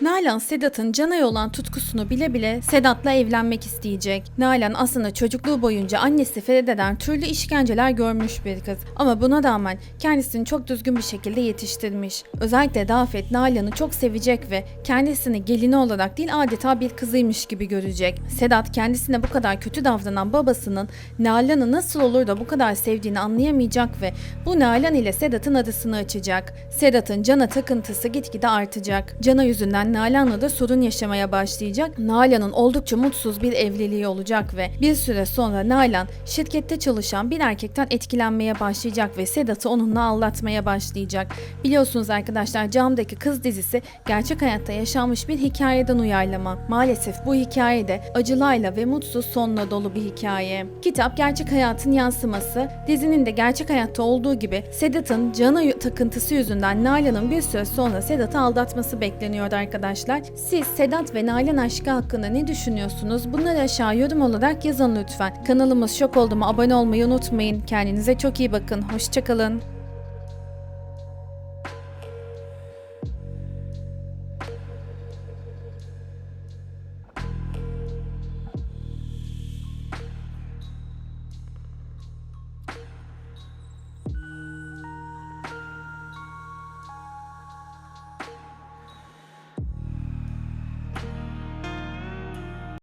Nalan Sedat'ın Canay'a olan tutkusunu bile bile Sedat'la evlenmek isteyecek. Nalan aslında çocukluğu boyunca annesi Feride'den türlü işkenceler görmüş bir kız. Ama buna rağmen kendisini çok düzgün bir şekilde yetiştirmiş. Özellikle Dafet Nalan'ı çok sevecek ve kendisini gelini olarak değil adeta bir kızıymış gibi görecek. Sedat kendisine bu kadar kötü davranan babasının Nalan'ı nasıl olur da bu kadar sevdiğini anlayamayacak ve bu Nalan ile Sedat'ın adısını açacak. Sedat'ın Can'a takıntısı gitgide artacak. Can'a yüzünden Nalan'la da sorun yaşamaya başlayacak. Nalan'ın oldukça mutsuz bir evliliği olacak ve bir süre sonra Nalan şirkette çalışan bir erkekten etkilenmeye başlayacak ve Sedat'ı onunla aldatmaya başlayacak. Biliyorsunuz arkadaşlar Cam'daki Kız dizisi gerçek hayatta yaşanmış bir hikayeden uyarlama. Maalesef bu hikaye de acılarla ve mutsuz sonla dolu bir hikaye. Kitap gerçek hayatın yansıması. Dizinin de gerçek hayatta olduğu gibi Sedat'ın Can'a takıntısı yüzünden Nalan'ın bir süre sonra Sedat'ı aldatması bekleniyordu arkadaşlar. Siz Sedat ve Nalan aşkı hakkında ne düşünüyorsunuz? Bunları aşağı yorum olarak yazın lütfen. Kanalımız Şok Oldu mu abone olmayı unutmayın. Kendinize çok iyi bakın. Hoşçakalın.